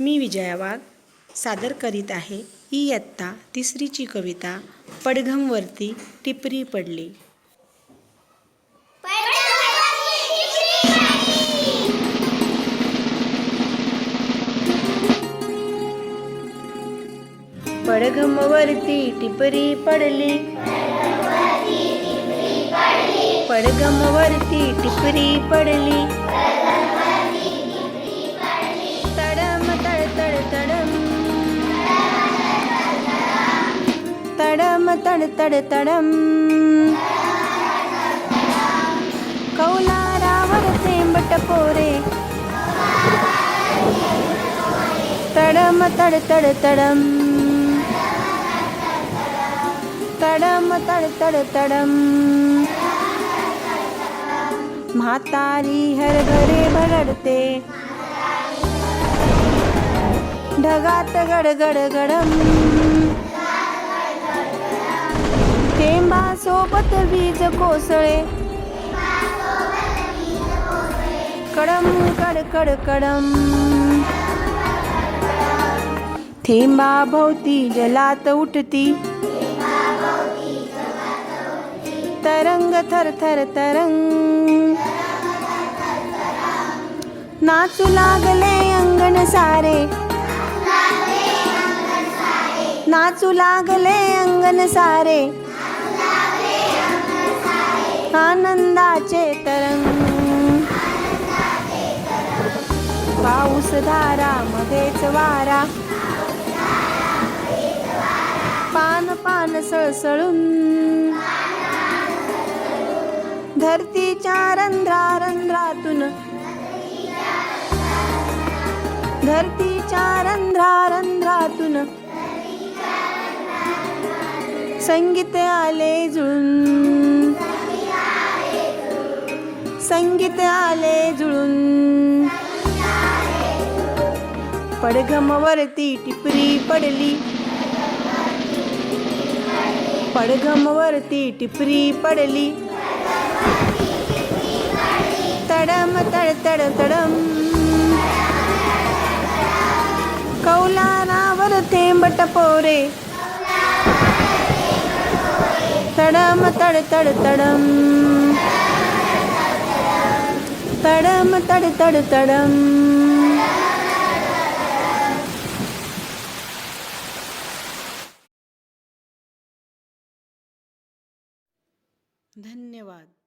मी विजया वाघ सादर करीत आहे. इयत्ता तिसरीची कविता पडघमवरती टिपरी पडली. पडघमवरती टिपरी पडली पडघमवरती टिपरी पडली तडम तड तड तडम तडम तड तड तडम कौलारावर थेंबट पोरे तडम तड तड तडम तडम तड तड तडम. म्हातारी हर घरे भरडते. ढगात गडगड गडम. थेंबा सोबत वीज कोसळे. कडम कड कड कडम. थेंबा भोवती जलात उठती. तरंग थर थर तरंग. नाचू लागले अंगण सारे. नाचू लागले अंगण सारे. आनंदाचे तरंग. पाऊस धारा मध्येच वारा. पान पान सळसळून. धरतीच्या रंध्रा रंध्रातून. धरतीच्या रंध्रा रंध्रातून. संगीत आले जुळून. संगीत आले जुळून. पडघमवरती टिपरी पडली. पडघमवरती टिपरी पडली. तडम तड तड तडम. कौलानावर थेंबट पोरे. तडम तड तड तडम. तडम तड तड तडम. धन्यवाद.